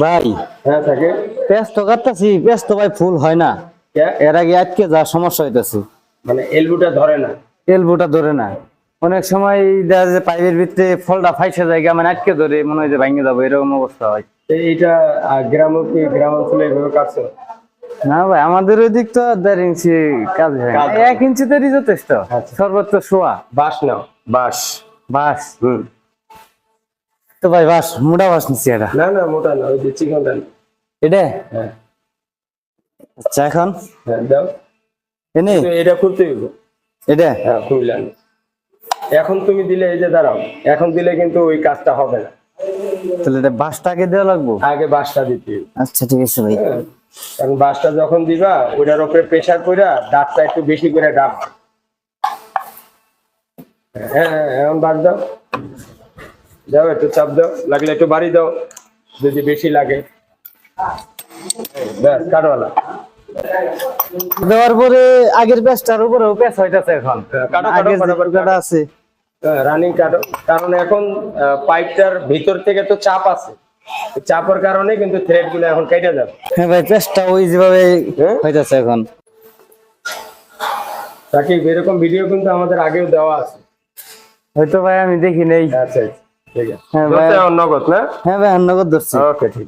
ভাই হ্যাঁ থাকে। পেঁয়াজ তো কাটতেছি পেঁয়াজ তো ভাই ফুল হয় না? এর আগে আজকে যা সমস্যা হইতেছে। মানে এলবুটা ধরে না? এলবোটা ধরে না। অনেক সময় দেখা যায় পাইপের ভিতরে ফলটা ফাইসে জায়গা মানে আটকে ধরে মনে হয় যে ভাঙে যাব এরকম অবস্থা হয়। এইটা গ্রাম গ্রাম অঞ্চলে এভাবে কাটছো? না ভাই আমাদের ওই দিক তো দেড় ইঞ্চি কাজ হয়। এক ইঞ্চি তৈরি যথেষ্ট আচ্ছা। সর্বোচ্চ শোয়া। বাঁশ নাও। বাঁশ। বাস হুম। তো ভাই বাস মোটা বাস নিচ্ছি এটা। না না মোটা না ওই যে চিকনটা। এটা? হ্যাঁ। আচ্ছা এখন? হ্যাঁ দাও। এনে? এটা খুলতে হইব। এটা? হ্যাঁ খুললাম এখন তুমি দিলে এই যে দাঁড়াও এখন দিলে কিন্তু ওই কাজটা হবে না। তাহলে এটা বাসটাকে দেওয়া লাগবো? আগে বাসটা দিতে আচ্ছা ঠিক আছে ভাই। হ্যাঁ। কারণ বাঁশটা যখন দিবা ওটার উপরে প্রেসার কইরা দাঁতটা একটু বেশি করে ডাব। হ্যাঁ হ্যাঁ এখন বাদ দাও। দাও একটু চাপ দাও লাগলে একটু বাড়ি দাও যদি বেশি লাগে। ব্যাস কাটওয়ালা দেওয়ার পরে আগের পেঁচটার উপরেও পেঁচ হইতাছে এখন। হ্যাঁ, কাটো, কাটো, টুকরাটা আছে। রানিং কাটো কারণ এখন পাইপটার ভিতর থেকে তো চাপ আছে। চাপের কারণে কিন্তু থ্রেডগুলো এখন কেটে যাবে। হ্যাঁ ভাই পেঁচটা ওই যেভাবে হ্যাঁ? হইতাছে এখন। তাকে এরকম ভিডিও কিন্তু আমাদের আগেও দেওয়া আছে। হয়তো ভাই আমি দেখি নেই। আচ্ছা আচ্ছা, ঠিক আছে। হ্যাঁ, ভাই। নগদ না? হ্যাঁ ভাই অন্নগত ধরছি। ওকে ঠিক।